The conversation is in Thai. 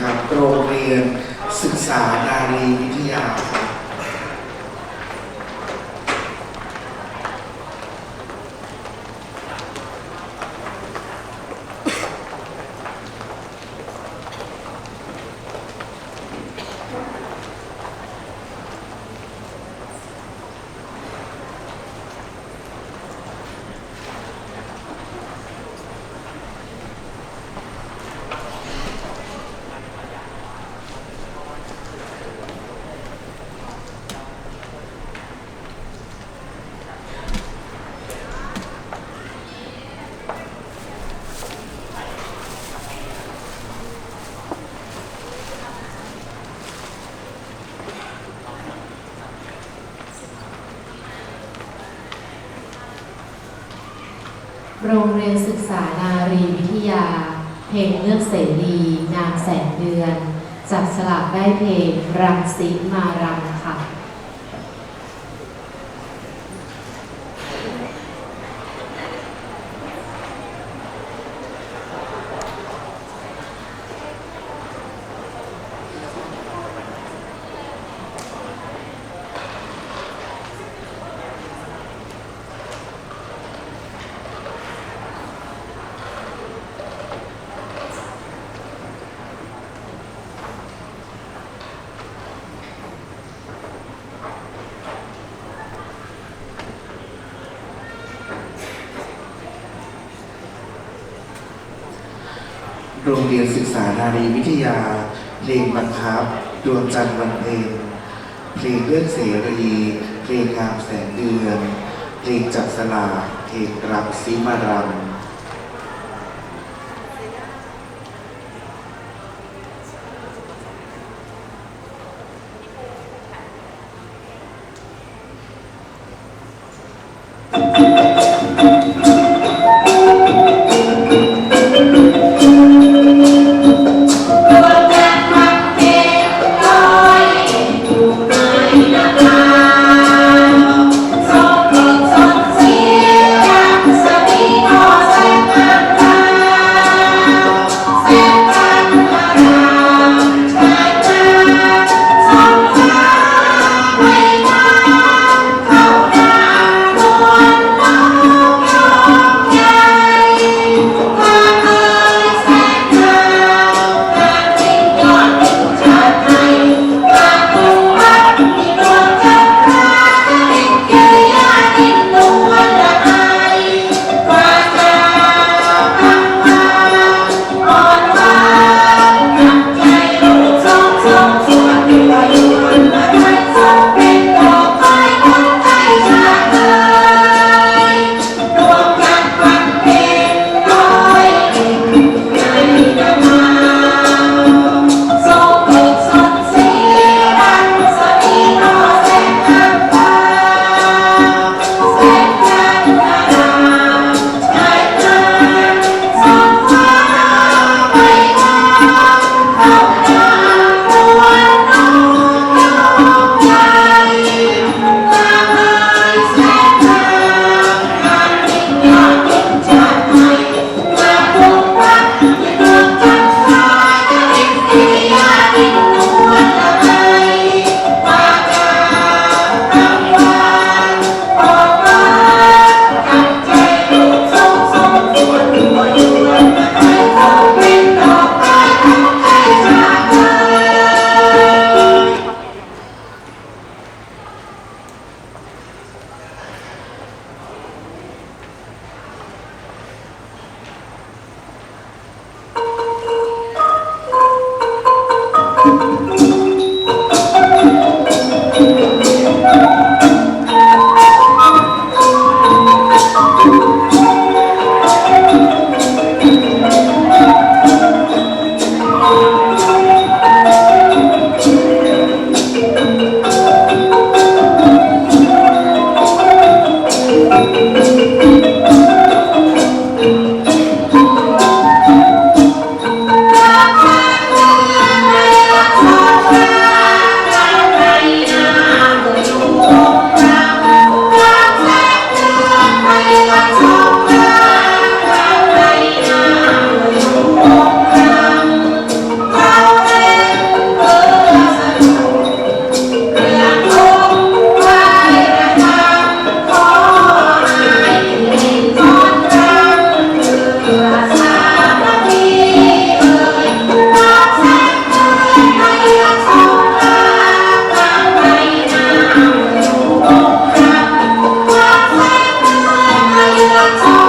นะครับโรงเรียนศึกษานารีวิทยาครับ โรงเรียนศึกษานารีวิทยา เพลงเลือกเสรีนางแสงเดือน จับสลากได้เพลงรังสีมารำค่ะ โรงเรียนศึกษานารีวิทยา เพลงบังคับ ดวงจันทร์วันเพลง เพลงเลื่อนเสรี เพลงงามแสงเดือน เพลงจับสลากเพลงรับซิมารำ Deus. time.